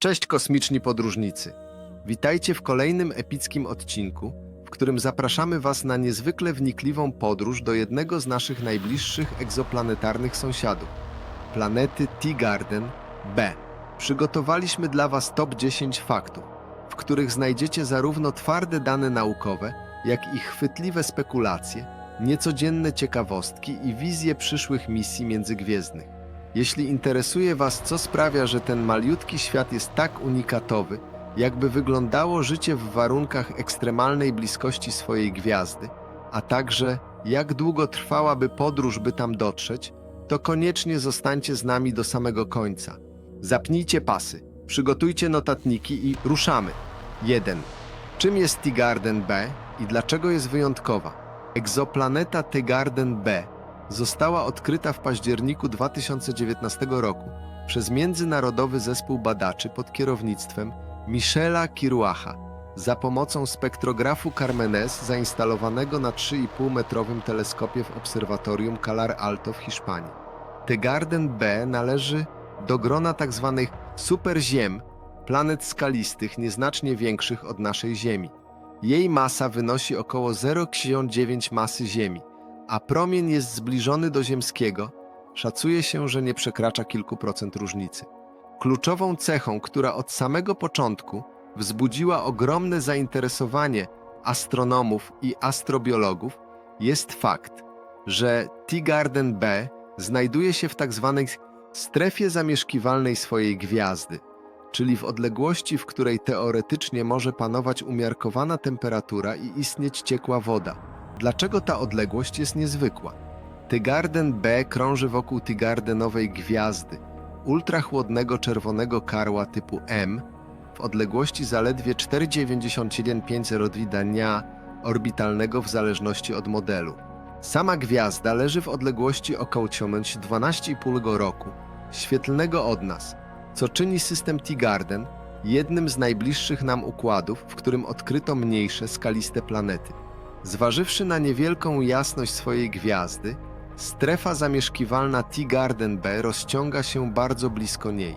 Cześć kosmiczni podróżnicy. Witajcie w kolejnym epickim odcinku, w którym zapraszamy Was na niezwykle wnikliwą podróż do jednego z naszych najbliższych egzoplanetarnych sąsiadów planety T-Garden B. Przygotowaliśmy dla Was top 10 faktów, w których znajdziecie zarówno twarde dane naukowe, jak i chwytliwe spekulacje, niecodzienne ciekawostki i wizje przyszłych misji międzygwiezdnych. Jeśli interesuje Was, co sprawia, że ten maliutki świat jest tak unikatowy, jakby wyglądało życie w warunkach ekstremalnej bliskości swojej gwiazdy, a także jak długo trwałaby podróż, by tam dotrzeć, to koniecznie zostańcie z nami do samego końca. Zapnijcie pasy, przygotujcie notatniki i ruszamy. 1. Czym jest T-Garden B i dlaczego jest wyjątkowa? Egzoplaneta T-Garden B została odkryta w październiku 2019 roku przez Międzynarodowy Zespół Badaczy pod kierownictwem Michela Kiruacha za pomocą spektrografu Carmenes zainstalowanego na 3,5-metrowym teleskopie w obserwatorium Calar Alto w Hiszpanii. Tegarden B należy do grona tzw. superziem, planet skalistych nieznacznie większych od naszej Ziemi. Jej masa wynosi około 0,9 masy Ziemi, a promień jest zbliżony do ziemskiego, szacuje się, że nie przekracza kilku procent różnicy. Kluczową cechą, która od samego początku wzbudziła ogromne zainteresowanie astronomów i astrobiologów, jest fakt, że T-Garden B znajduje się w tzw. strefie zamieszkiwalnej swojej gwiazdy, czyli w odległości, w której teoretycznie może panować umiarkowana temperatura i istnieć ciekła woda. Dlaczego ta odległość jest niezwykła? Tygarden B krąży wokół Tygardenowej gwiazdy, ultrachłodnego czerwonego karła typu M, w odległości zaledwie 4,97502 dnia orbitalnego w zależności od modelu. Sama gwiazda leży w odległości około 12,5 roku świetlnego od nas, co czyni system T-Garden jednym z najbliższych nam układów, w którym odkryto mniejsze, skaliste planety. Zważywszy na niewielką jasność swojej gwiazdy, strefa zamieszkiwalna T-Garden B rozciąga się bardzo blisko niej,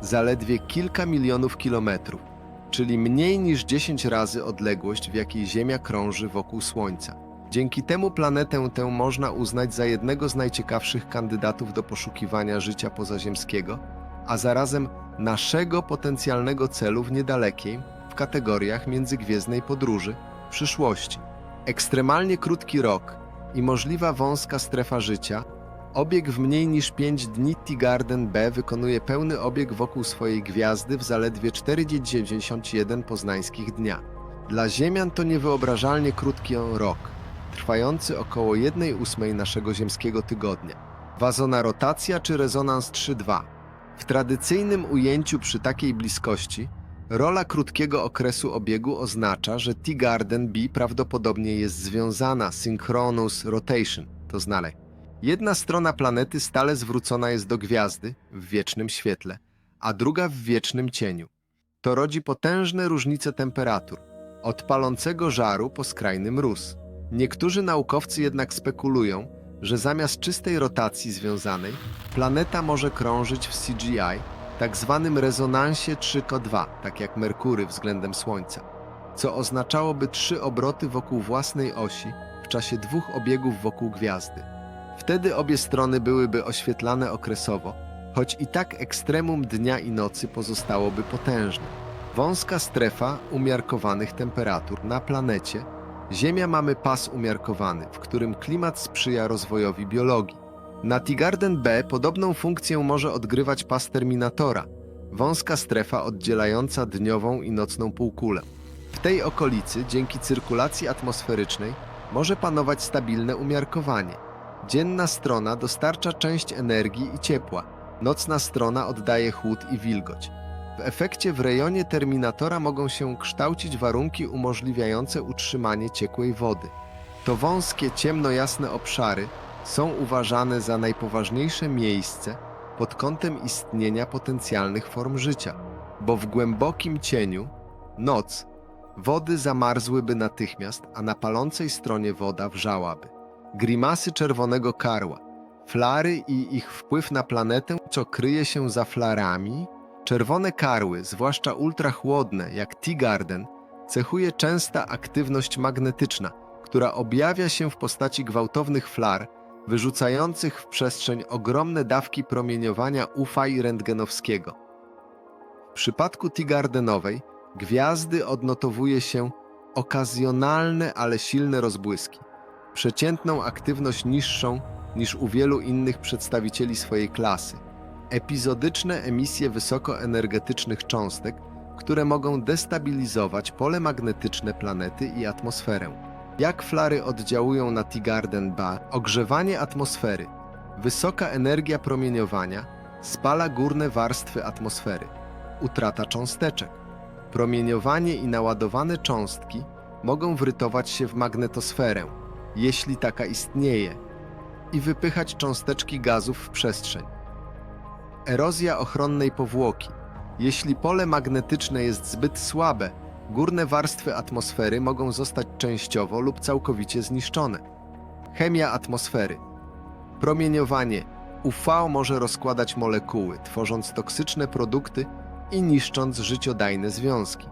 zaledwie kilka milionów kilometrów, czyli mniej niż 10 razy odległość, w jakiej Ziemia krąży wokół Słońca. Dzięki temu planetę tę można uznać za jednego z najciekawszych kandydatów do poszukiwania życia pozaziemskiego, a zarazem naszego potencjalnego celu w niedalekiej, w kategoriach międzygwiezdnej podróży, przyszłości. Ekstremalnie krótki rok i możliwa wąska strefa życia, obieg w mniej niż 5 dni T-Garden B wykonuje pełny obieg wokół swojej gwiazdy w zaledwie 4,91 poznańskich dnia. Dla Ziemian to niewyobrażalnie krótki rok, trwający około 1,8 naszego ziemskiego tygodnia. Wazona rotacja czy rezonans 3,2. W tradycyjnym ujęciu przy takiej bliskości rola krótkiego okresu obiegu oznacza, że T-Garden B prawdopodobnie jest związana synchronous rotation, to znale. Jedna strona planety stale zwrócona jest do gwiazdy w wiecznym świetle, a druga w wiecznym cieniu. To rodzi potężne różnice temperatur, od palącego żaru po skrajny mróz. Niektórzy naukowcy jednak spekulują, że zamiast czystej rotacji związanej, planeta może krążyć w CGI, tak zwanym rezonansie 3K2, tak jak Merkury względem Słońca, co oznaczałoby trzy obroty wokół własnej osi w czasie dwóch obiegów wokół gwiazdy. Wtedy obie strony byłyby oświetlane okresowo, choć i tak ekstremum dnia i nocy pozostałoby potężne. Wąska strefa umiarkowanych temperatur na planecie Ziemia mamy pas umiarkowany, w którym klimat sprzyja rozwojowi biologii. Na T-Garden B podobną funkcję może odgrywać pas Terminatora, wąska strefa oddzielająca dniową i nocną półkulę. W tej okolicy, dzięki cyrkulacji atmosferycznej, może panować stabilne umiarkowanie. Dzienna strona dostarcza część energii i ciepła, nocna strona oddaje chłód i wilgoć. W efekcie w rejonie terminatora mogą się kształcić warunki umożliwiające utrzymanie ciekłej wody. To wąskie, ciemno-jasne obszary są uważane za najpoważniejsze miejsce pod kątem istnienia potencjalnych form życia, bo w głębokim cieniu, noc, wody zamarzłyby natychmiast, a na palącej stronie woda wrzałaby. Grimasy czerwonego karła, flary i ich wpływ na planetę, co kryje się za flarami, Czerwone karły, zwłaszcza ultrachłodne, jak Tea Garden, cechuje częsta aktywność magnetyczna, która objawia się w postaci gwałtownych flar, wyrzucających w przestrzeń ogromne dawki promieniowania UV i rentgenowskiego. W przypadku Tea Gardenowej gwiazdy odnotowuje się okazjonalne, ale silne rozbłyski, przeciętną aktywność niższą niż u wielu innych przedstawicieli swojej klasy, epizodyczne emisje wysokoenergetycznych cząstek, które mogą destabilizować pole magnetyczne planety i atmosferę. Jak flary oddziałują na Tea Garden Ba? Ogrzewanie atmosfery. Wysoka energia promieniowania spala górne warstwy atmosfery. Utrata cząsteczek. Promieniowanie i naładowane cząstki mogą wrytować się w magnetosferę, jeśli taka istnieje, i wypychać cząsteczki gazów w przestrzeń. Erozja ochronnej powłoki. Jeśli pole magnetyczne jest zbyt słabe, górne warstwy atmosfery mogą zostać częściowo lub całkowicie zniszczone. Chemia atmosfery. Promieniowanie UV może rozkładać molekuły, tworząc toksyczne produkty i niszcząc życiodajne związki.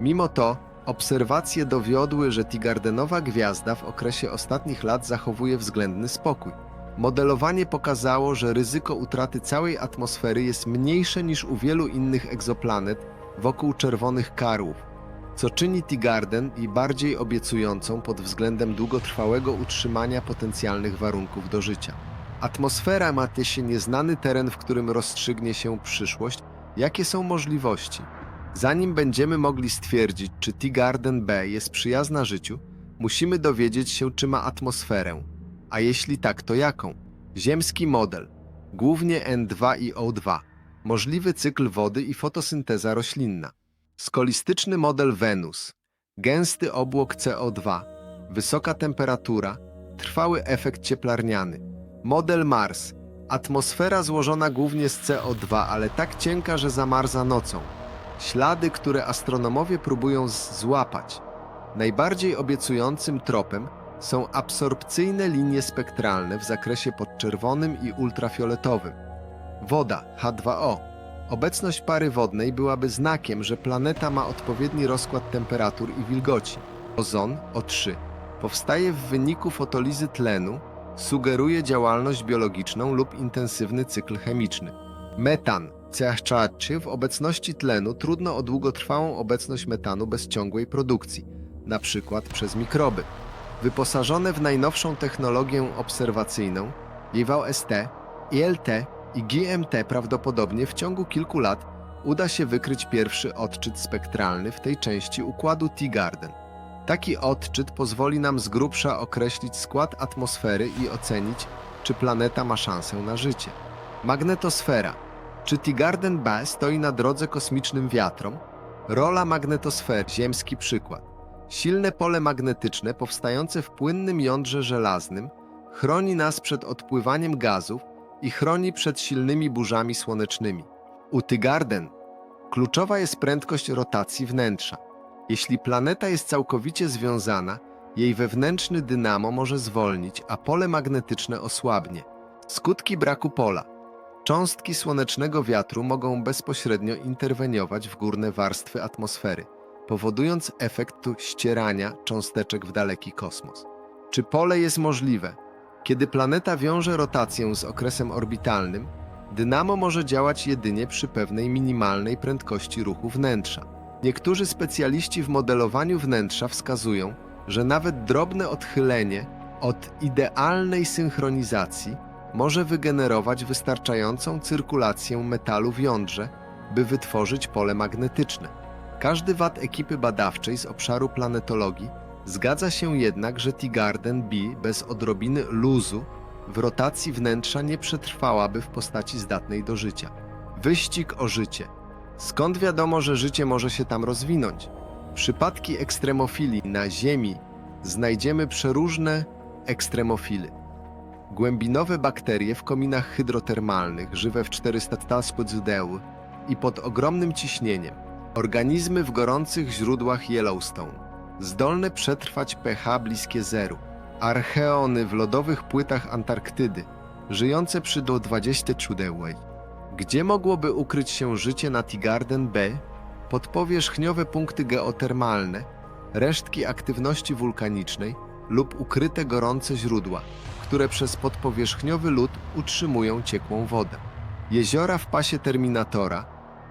Mimo to obserwacje dowiodły, że Tigardenowa gwiazda w okresie ostatnich lat zachowuje względny spokój. Modelowanie pokazało, że ryzyko utraty całej atmosfery jest mniejsze niż u wielu innych egzoplanet wokół czerwonych karłów, co czyni Tigarden i bardziej obiecującą pod względem długotrwałego utrzymania potencjalnych warunków do życia. Atmosfera ma się nieznany teren, w którym rozstrzygnie się przyszłość, jakie są możliwości. Zanim będziemy mogli stwierdzić, czy Tea Garden B jest przyjazna życiu, musimy dowiedzieć się, czy ma atmosferę. A jeśli tak, to jaką? Ziemski model, głównie N2 i O2, możliwy cykl wody i fotosynteza roślinna. Skolistyczny model Wenus, gęsty obłok CO2, wysoka temperatura, trwały efekt cieplarniany. Model Mars, atmosfera złożona głównie z CO2, ale tak cienka, że zamarza nocą. Ślady, które astronomowie próbują złapać. Najbardziej obiecującym tropem są absorpcyjne linie spektralne w zakresie podczerwonym i ultrafioletowym. Woda H2O. Obecność pary wodnej byłaby znakiem, że planeta ma odpowiedni rozkład temperatur i wilgoci. Ozon O3 powstaje w wyniku fotolizy tlenu, sugeruje działalność biologiczną lub intensywny cykl chemiczny. Metan CH3 w obecności tlenu trudno o długotrwałą obecność metanu bez ciągłej produkcji, przykład przez mikroby. Wyposażone w najnowszą technologię obserwacyjną, JVST, ILT i GMT prawdopodobnie w ciągu kilku lat uda się wykryć pierwszy odczyt spektralny w tej części układu Tea Garden. Taki odczyt pozwoli nam z grubsza określić skład atmosfery i ocenić, czy planeta ma szansę na życie. Magnetosfera. Czy Tea Garden B stoi na drodze kosmicznym wiatrom? Rola magnetosfery, ziemski przykład. Silne pole magnetyczne powstające w płynnym jądrze żelaznym chroni nas przed odpływaniem gazów i chroni przed silnymi burzami słonecznymi. U Tea Garden kluczowa jest prędkość rotacji wnętrza. Jeśli planeta jest całkowicie związana, jej wewnętrzny dynamo może zwolnić, a pole magnetyczne osłabnie. Skutki braku pola. Cząstki słonecznego wiatru mogą bezpośrednio interweniować w górne warstwy atmosfery, powodując efekt ścierania cząsteczek w daleki kosmos. Czy pole jest możliwe? Kiedy planeta wiąże rotację z okresem orbitalnym, dynamo może działać jedynie przy pewnej minimalnej prędkości ruchu wnętrza. Niektórzy specjaliści w modelowaniu wnętrza wskazują, że nawet drobne odchylenie od idealnej synchronizacji może wygenerować wystarczającą cyrkulację metalu w jądrze, by wytworzyć pole magnetyczne. Każdy wat ekipy badawczej z obszaru planetologii zgadza się jednak, że Tea Garden B bez odrobiny luzu w rotacji wnętrza nie przetrwałaby w postaci zdatnej do życia. Wyścig o życie. Skąd wiadomo, że życie może się tam rozwinąć? Przypadki ekstremofilii na Ziemi znajdziemy przeróżne ekstremofily. Głębinowe bakterie w kominach hydrotermalnych, żywe w 400 spodzudeł i pod ogromnym ciśnieniem. Organizmy w gorących źródłach Yellowstone, zdolne przetrwać pH bliskie zeru. Archeony w lodowych płytach Antarktydy, żyjące przy do 20 czudełej. Gdzie mogłoby ukryć się życie na Tigarden B? Podpowierzchniowe punkty geotermalne, resztki aktywności wulkanicznej lub ukryte gorące źródła, które przez podpowierzchniowy lód utrzymują ciekłą wodę. Jeziora w pasie Terminatora,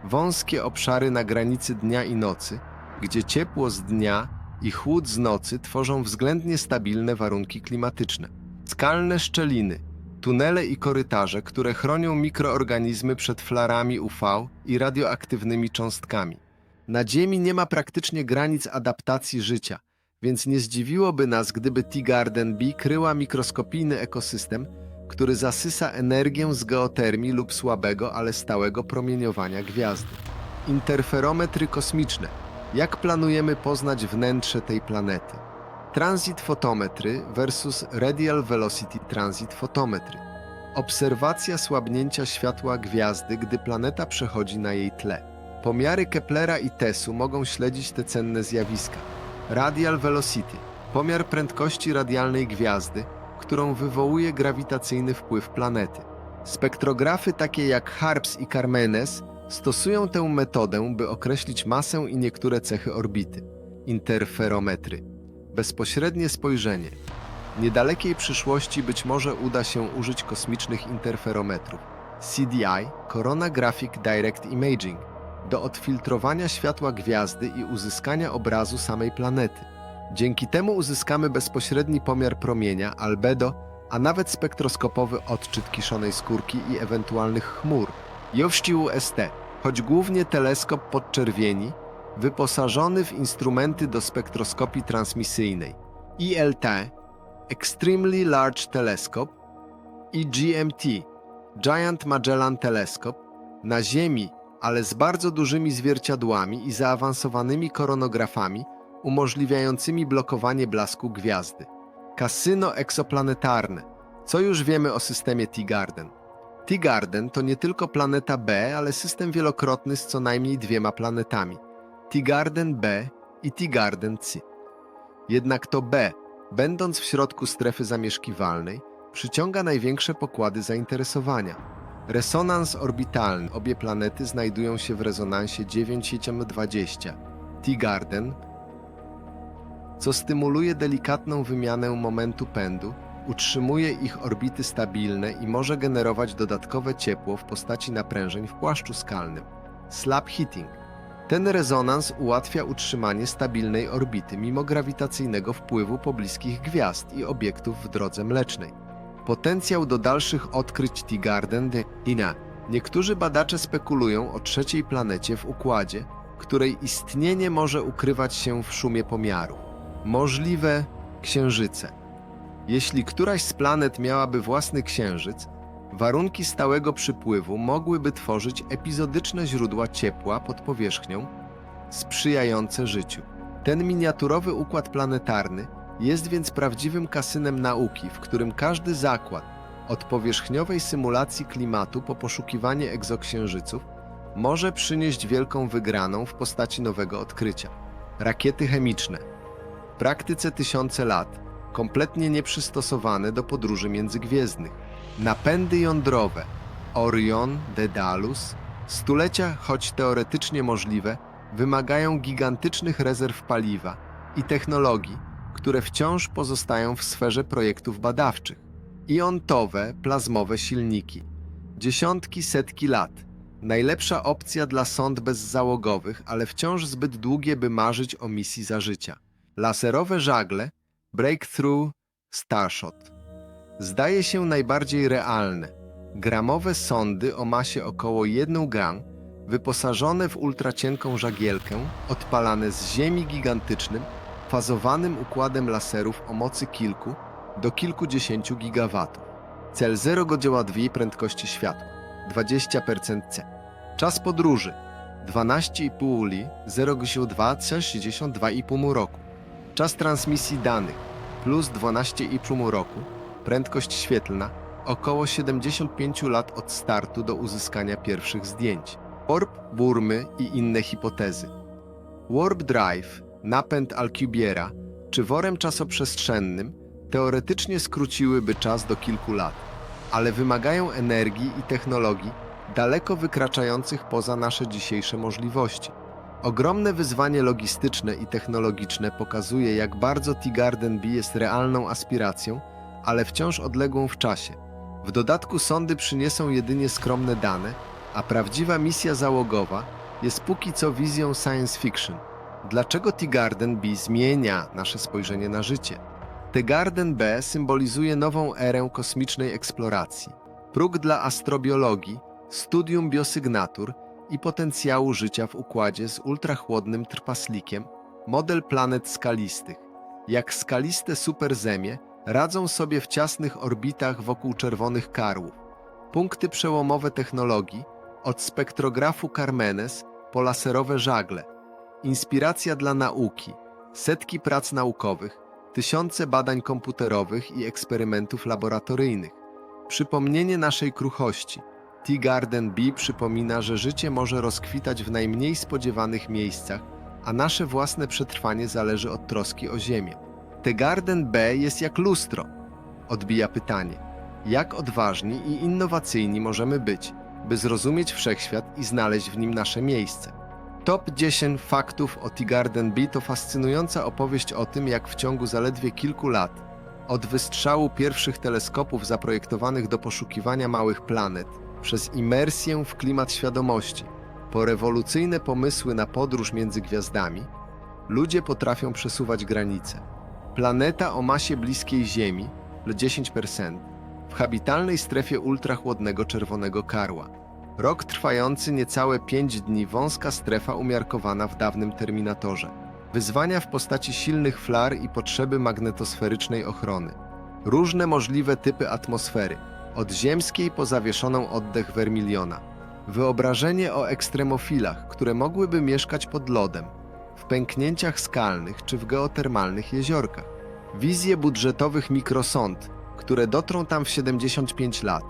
wąskie obszary na granicy dnia i nocy, gdzie ciepło z dnia i chłód z nocy tworzą względnie stabilne warunki klimatyczne. Skalne szczeliny, tunele i korytarze, które chronią mikroorganizmy przed flarami UV i radioaktywnymi cząstkami. Na Ziemi nie ma praktycznie granic adaptacji życia, więc nie zdziwiłoby nas, gdyby Tea Garden B kryła mikroskopijny ekosystem, który zasysa energię z geotermii lub słabego, ale stałego promieniowania gwiazdy. Interferometry kosmiczne. Jak planujemy poznać wnętrze tej planety? Transit fotometry versus Radial Velocity Transit Photometry. Obserwacja słabnięcia światła gwiazdy, gdy planeta przechodzi na jej tle. Pomiary Keplera i TESu mogą śledzić te cenne zjawiska. Radial Velocity pomiar prędkości radialnej gwiazdy, którą wywołuje grawitacyjny wpływ planety. Spektrografy takie jak HARPS i Carmenes stosują tę metodę, by określić masę i niektóre cechy orbity. Interferometry bezpośrednie spojrzenie. W niedalekiej przyszłości być może uda się użyć kosmicznych interferometrów CDI Corona Graphic Direct Imaging do odfiltrowania światła gwiazdy i uzyskania obrazu samej planety. Dzięki temu uzyskamy bezpośredni pomiar promienia, albedo, a nawet spektroskopowy odczyt kiszonej skórki i ewentualnych chmur. Jowściu ST, choć głównie teleskop podczerwieni, wyposażony w instrumenty do spektroskopii transmisyjnej ILT Extremely Large Telescope i GMT Giant Magellan Telescope na Ziemi, ale z bardzo dużymi zwierciadłami i zaawansowanymi koronografami umożliwiającymi blokowanie blasku gwiazdy. Kasyno egzoplanetarne. Co już wiemy o systemie T-Garden? T-Garden to nie tylko planeta B, ale system wielokrotny z co najmniej dwiema planetami – Tigarden B i Tigarden C. Jednak to B, będąc w środku strefy zamieszkiwalnej, przyciąga największe pokłady zainteresowania. Resonans orbitalny. Obie planety znajdują się w rezonansie 9,20 Tigarden, co stymuluje delikatną wymianę momentu pędu, utrzymuje ich orbity stabilne i może generować dodatkowe ciepło w postaci naprężeń w płaszczu skalnym. Slap heating ten rezonans ułatwia utrzymanie stabilnej orbity mimo grawitacyjnego wpływu pobliskich gwiazd i obiektów w drodze mlecznej. Potencjał do dalszych odkryć Tigarden de Ina. Niektórzy badacze spekulują o trzeciej planecie w układzie, której istnienie może ukrywać się w szumie pomiaru. Możliwe księżyce. Jeśli któraś z planet miałaby własny księżyc, Warunki stałego przypływu mogłyby tworzyć epizodyczne źródła ciepła pod powierzchnią, sprzyjające życiu. Ten miniaturowy układ planetarny jest więc prawdziwym kasynem nauki, w którym każdy zakład, od powierzchniowej symulacji klimatu po poszukiwanie egzoksiężyców, może przynieść wielką wygraną w postaci nowego odkrycia. Rakiety chemiczne. W praktyce tysiące lat, kompletnie nieprzystosowane do podróży międzygwiezdnych. Napędy jądrowe Orion, Daedalus, stulecia, choć teoretycznie możliwe, wymagają gigantycznych rezerw paliwa i technologii, które wciąż pozostają w sferze projektów badawczych. Iontowe, plazmowe silniki. Dziesiątki, setki lat. Najlepsza opcja dla sąd bezzałogowych, ale wciąż zbyt długie, by marzyć o misji za życia. Laserowe żagle, Breakthrough Starshot zdaje się najbardziej realne. Gramowe sondy o masie około 1 gram, wyposażone w ultracienką żagielkę, odpalane z Ziemi gigantycznym, fazowanym układem laserów o mocy kilku do kilkudziesięciu gigawatów. Cel 0 godzieła 2 prędkości światła, 20% C. Czas podróży 12,5 li, 0 godzieł 2, 62,5 roku. Czas transmisji danych plus 12,5 roku, prędkość świetlna około 75 lat od startu do uzyskania pierwszych zdjęć. Warp, burmy i inne hipotezy. Warp Drive, napęd Alcubier'a czy worem czasoprzestrzennym teoretycznie skróciłyby czas do kilku lat, ale wymagają energii i technologii daleko wykraczających poza nasze dzisiejsze możliwości. Ogromne wyzwanie logistyczne i technologiczne pokazuje, jak bardzo Tea Garden Bee jest realną aspiracją, ale wciąż odległą w czasie. W dodatku sondy przyniosą jedynie skromne dane, a prawdziwa misja załogowa jest póki co wizją science fiction. Dlaczego Tea Garden B zmienia nasze spojrzenie na życie? Tea Garden B symbolizuje nową erę kosmicznej eksploracji, próg dla astrobiologii, studium biosygnatur i potencjału życia w układzie z ultrachłodnym trpaslikiem, model planet skalistych. Jak skaliste superzemie radzą sobie w ciasnych orbitach wokół czerwonych karłów. Punkty przełomowe technologii, od spektrografu Carmenes po laserowe żagle. Inspiracja dla nauki, setki prac naukowych, tysiące badań komputerowych i eksperymentów laboratoryjnych. Przypomnienie naszej kruchości. Tea Garden B przypomina, że życie może rozkwitać w najmniej spodziewanych miejscach, a nasze własne przetrwanie zależy od troski o ziemię. Tea Garden B jest jak lustro. Odbija pytanie: jak odważni i innowacyjni możemy być, by zrozumieć wszechświat i znaleźć w nim nasze miejsce? Top 10 faktów o Tea Garden B to fascynująca opowieść o tym, jak w ciągu zaledwie kilku lat, od wystrzału pierwszych teleskopów zaprojektowanych do poszukiwania małych planet, przez imersję w klimat świadomości, po rewolucyjne pomysły na podróż między gwiazdami, ludzie potrafią przesuwać granice. Planeta o masie bliskiej Ziemi, l 10%, w habitalnej strefie ultrachłodnego czerwonego karła. Rok trwający niecałe 5 dni wąska strefa umiarkowana w dawnym terminatorze. Wyzwania w postaci silnych flar i potrzeby magnetosferycznej ochrony. Różne możliwe typy atmosfery, od ziemskiej po zawieszoną oddech Vermiliona. Wyobrażenie o ekstremofilach, które mogłyby mieszkać pod lodem, w pęknięciach skalnych czy w geotermalnych jeziorkach. Wizje budżetowych mikrosond, które dotrą tam w 75 lat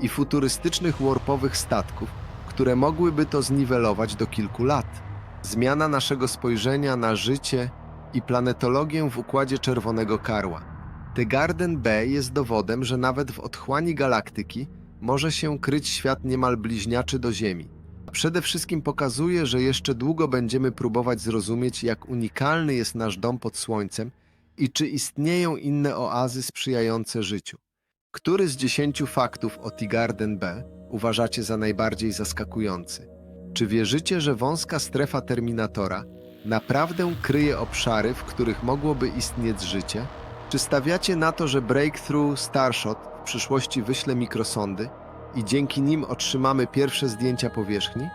i futurystycznych warpowych statków, które mogłyby to zniwelować do kilku lat. Zmiana naszego spojrzenia na życie i planetologię w układzie Czerwonego Karła. The Garden B jest dowodem, że nawet w otchłani galaktyki może się kryć świat niemal bliźniaczy do Ziemi. A Przede wszystkim pokazuje, że jeszcze długo będziemy próbować zrozumieć, jak unikalny jest nasz dom pod Słońcem i czy istnieją inne oazy sprzyjające życiu. Który z dziesięciu faktów o Tea Garden B uważacie za najbardziej zaskakujący? Czy wierzycie, że wąska strefa Terminatora naprawdę kryje obszary, w których mogłoby istnieć życie? Czy stawiacie na to, że Breakthrough Starshot w przyszłości wyśle mikrosondy i dzięki nim otrzymamy pierwsze zdjęcia powierzchni?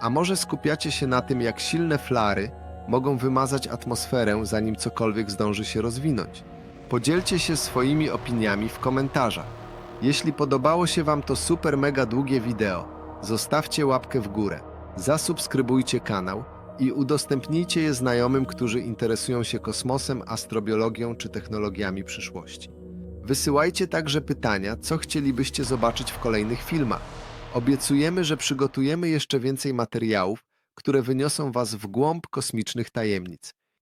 A może skupiacie się na tym, jak silne flary mogą wymazać atmosferę, zanim cokolwiek zdąży się rozwinąć? Podzielcie się swoimi opiniami w komentarzach. Jeśli podobało się Wam to super mega długie wideo, zostawcie łapkę w górę, zasubskrybujcie kanał i udostępnijcie je znajomym, którzy interesują się kosmosem, astrobiologią czy technologiami przyszłości. Wysyłajcie także pytania, co chcielibyście zobaczyć w kolejnych filmach. Obiecujemy, że przygotujemy jeszcze więcej materiałów, które wyniosą Was w głąb kosmicznych tajemnic.